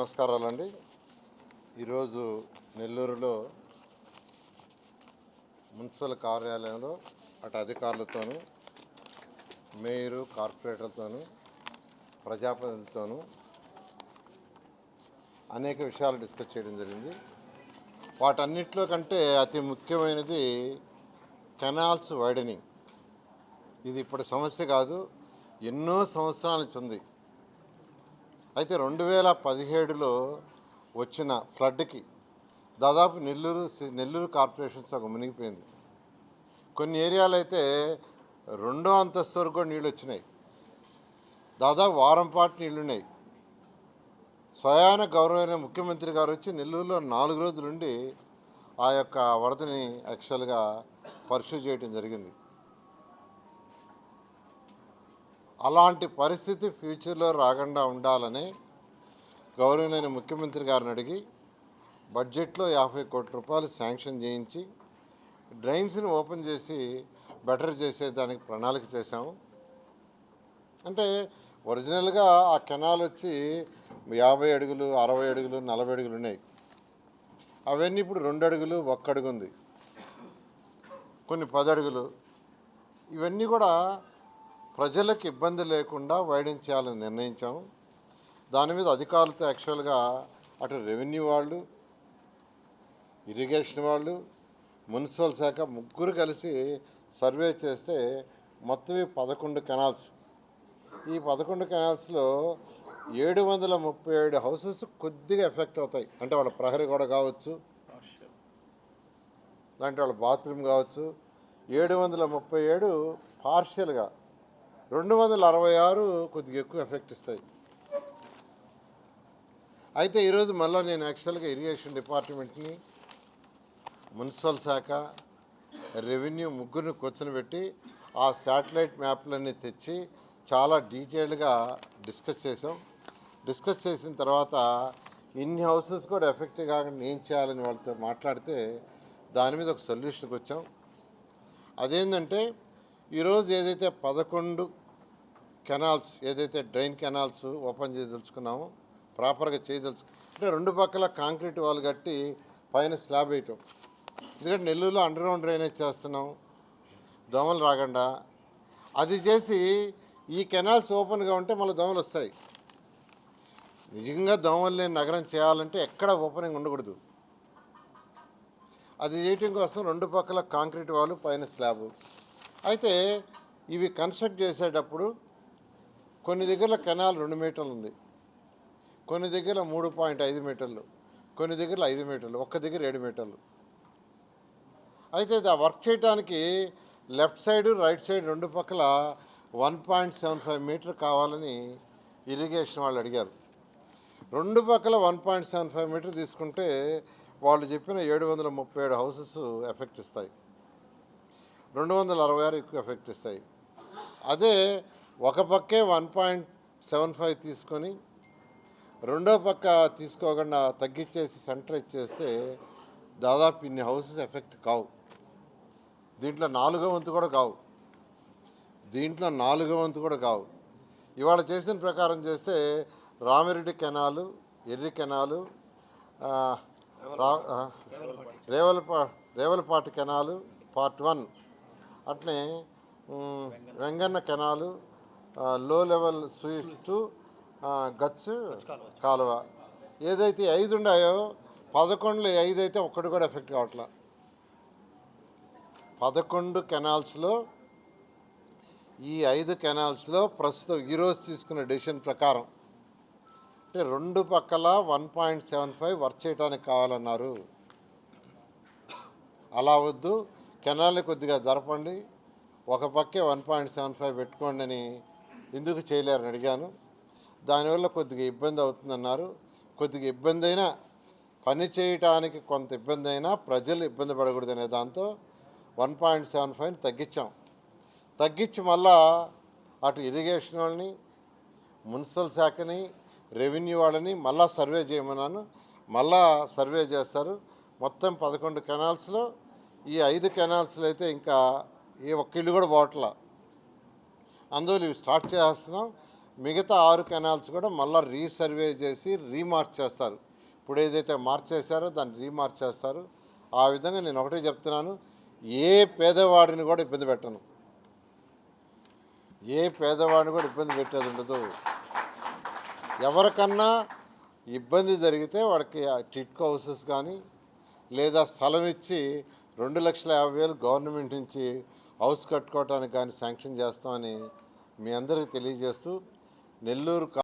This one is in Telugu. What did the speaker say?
నమస్కారాలండి. ఈరోజు నెల్లూరులో మున్సిపల్ కార్యాలయంలో అటు అధికారులతోనూ మేయరు కార్పొరేటర్తోను ప్రజాప్రతినిధులతోనూ అనేక విషయాలు డిస్కస్ చేయడం జరిగింది. వాటన్నిటిలో కంటే అతి ముఖ్యమైనది కెనాల్స్ వైడనింగ్. ఇది ఇప్పటి సమస్య కాదు ఎన్నో సంవత్సరాల నుంచి ఉంది. అయితే రెండు వేల పదిహేడులో వచ్చిన ఫ్లడ్కి దాదాపు నెల్లూరు సి- నెల్లూరు కార్పొరేషన్ సగం మునిగిపోయింది. కొన్ని ఏరియాలు అయితే రెండో అంతస్తు వరకు కూడా నీళ్ళు వచ్చినాయి. దాదాపు వారం పాటు నీళ్ళున్నాయి స్వయాన గౌరవమైన ముఖ్యమంత్రి గారు వచ్చి నెల్లూరులో నాలుగు రోజులుండి ఆ యొక్క వరదని యాక్చువల్గా పర్సూ చేయడం జరిగింది. అలాంటి పరిస్థితి ఫ్యూచర్లో రాకుండా ఉండాలని గౌరవనీయ ముఖ్యమంత్రి గారిని అడిగి బడ్జెట్లో యాభై కోట్ల రూపాయలు శాంక్షన్ చేయించి డ్రైన్స్ని ఓపెన్ చేసి బెటర్ చేసే దానికి ప్రణాళిక చేశాము. అంటే ఒరిజినల్గా ఆ కెనాల్ వచ్చి యాభై అడుగులు అరవై అడుగులు నలభై అడుగులు ఉన్నాయి. అవన్నీ ఇప్పుడు రెండు అడుగులు ఒక్క అడుగు ఉంది. కొన్ని పది అడుగులు. ఇవన్నీ కూడా ప్రజలకు ఇబ్బంది లేకుండా వైడెన్ చేయాలని నిర్ణయించాము దాని మీద అధికారులతో యాక్చువల్గా అటు రెవెన్యూ వాళ్ళు ఇరిగేషన్ వాళ్ళు మున్సిపల్ శాఖ ముగ్గురు కలిసి సర్వే చేస్తే మొత్తం ఈ పదకొండు కెనాల్స్. ఈ పదకొండు కెనాల్స్లో ఏడు వందల ముప్పై ఏడు హౌసెస్ కొద్దిగా ఎఫెక్ట్ అవుతాయి. అంటే వాళ్ళ ప్రహరీ గోడ కావచ్చు లాంటి వాళ్ళ బాత్రూమ్ కావచ్చు. ఏడు వందల ముప్పై ఏడు పార్షియల్గా రెండు వందల అరవై ఆరు కొద్దిగా ఎక్కువ ఎఫెక్ట్ ఇస్తాయి. అయితే ఈరోజు మళ్ళీ నేను యాక్చువల్గా ఇరిగేషన్ డిపార్ట్మెంట్ని మున్సిపల్ శాఖ రెవెన్యూ ముగ్గురిని కూర్చొని ఆ శాటిలైట్ మ్యాప్లన్నీ తెచ్చి చాలా డీటెయిల్డ్గా డిస్కస్ చేసాం డిస్కస్ చేసిన తర్వాత ఇన్ని హౌసెస్ కూడా ఎఫెక్ట్ కాకుండా ఏం చేయాలని వాళ్ళతో మాట్లాడితే దాని మీద ఒక సొల్యూషన్కి వచ్చాం. అదేంటంటే ఈరోజు ఏదైతే పదకొండు కెనాల్స్ ఏదైతే డ్రైన్ కెనాల్స్ ఓపెన్ చేయదలుచుకున్నామో ప్రాపర్గా చేయదలుచు అంటే రెండు పక్కల కాంక్రీట్ వాళ్ళు కట్టి పైన స్లాబ్ వేయటం. ఎందుకంటే నెల్లూరులో అండర్ గ్రౌండ్ డ్రైనేజ్ చేస్తున్నాం దోమలు రాకుండా. అది చేసి ఈ కెనాల్స్ ఓపెన్గా ఉంటే మళ్ళీ దోమలు వస్తాయి. నిజంగా దోమలు లేని నగరం చేయాలంటే ఎక్కడ ఓపెనింగ్ ఉండకూడదు. అది చేయటం కోసం రెండు పక్కల కాంక్రీట్ వాళ్ళు పైన స్లాబ్. అయితే ఇవి కన్స్ట్రక్ట్ చేసేటప్పుడు కొన్ని దగ్గర కెనాల్ రెండు మీటర్లు ఉంది. కొన్ని దగ్గర మూడు పాయింట్ ఐదు మీటర్లు. కొన్ని దగ్గర ఐదు మీటర్లు. ఒక్క దగ్గర ఏడు మీటర్లు. అయితే ఆ వర్క్ చేయడానికి లెఫ్ట్ సైడ్ రైట్ సైడ్ రెండు పక్కల one point seven five metre కావాలని ఇరిగేషన్ వాళ్ళు అడిగారు. రెండు పక్కల one point seven five metre తీసుకుంటే వాళ్ళు చెప్పిన ఏడు వందల ముప్పై ఏడు హౌసెస్ ఎఫెక్ట్ ఇస్తాయి. రెండు వందల అరవై ఆరు ఎక్కువ ఎఫెక్ట్ ఇస్తాయి. అదే ఒక పక్కే వన్ పాయింట్ సెవెన్ ఫైవ్ తీసుకొని రెండో పక్క తీసుకోకుండా తగ్గించేసి సెంటర్ ఇచ్చేస్తే దాదాపు ఇన్ని హౌసెస్ ఎఫెక్ట్ కావు. దీంట్లో నాలుగో వంతు కూడా కావు. దీంట్లో నాలుగో వంతు కూడా కావు. ఇవాళ చేసిన ప్రకారం చేస్తే రామిరెడ్డి కెనాలు ఎర్రి కెనాలు రా రేవలపా రేవలపాటి కెనాలు పార్ట్ వన్. అట్నే వెంగన్న కెనాలు లో లెవెల్ స్వీస్ టు గచ్చు కాలువ. ఏదైతే ఐదు ఉన్నాయో పదకొండులో ఐదు అయితే ఒక్కటి కూడా ఎఫెక్ట్ కావట్లా. పదకొండు కెనాల్స్లో ఈ ఐదు కెనాల్స్లో ప్రస్తుతం ఈరోజు తీసుకున్న డెసిషన్ ప్రకారం అంటే రెండు పక్కల one point seven five work చేయడానికి కావాలన్నారు. అలా వద్దు కెనాల్ని కొద్దిగా జరపండి ఒక పక్కే వన్ పాయింట్ సెవెన్ ఫైవ్ పెట్టుకోండి అని ఎందుకు చేయలేరని అడిగాను. దానివల్ల కొద్దిగా ఇబ్బంది అవుతుందన్నారు. కొద్దిగా ఇబ్బంది అయినా పని చేయటానికి కొంత ఇబ్బంది అయినా ప్రజలు ఇబ్బంది పడకూడదనే దాంతో వన్ పాయింట్ సెవెన్ ఫైవ్ తగ్గించాం. తగ్గించి మళ్ళా అటు ఇరిగేషన్ వాళ్ళని మున్సిపల్ శాఖని రెవెన్యూ వాళ్ళని మళ్ళా సర్వే చేయమన్నాను. మళ్ళా సర్వే చేస్తారు. మొత్తం పదకొండు కెనాల్స్లో ఈ ఐదు కెనాల్స్లో అయితే ఇంకా ఏ ఒక్క ఇల్లు కూడా పోవట్లా. అందువల్ల ఇవి స్టార్ట్ చేస్తున్నాం. మిగతా ఆరు కెనాల్స్ కూడా మళ్ళీ రీసర్వే చేసి రీమార్క్ చేస్తారు. ఇప్పుడు ఏదైతే మార్చేశారో దాన్ని రీమార్క్ చేస్తారు. ఆ విధంగా నేను ఒకటే చెప్తున్నాను. ఏ పేదవాడిని కూడా ఇబ్బంది పెట్టను. ఏ పేదవాడిని కూడా ఇబ్బంది పెట్టేది ఉండదు. ఎవరికన్నా ఇబ్బంది జరిగితే వాడికి టిట్కో హౌసెస్ కానీ లేదా స్థలం ఇచ్చి రెండు లక్షల యాభై వేలు గవర్నమెంట్ నుంచి హౌస్ కట్టుకోవటానికి కానీ శాంక్షన్ చేస్తామని మీ అందరికీ తెలియజేస్తూ నెల్లూరు కా-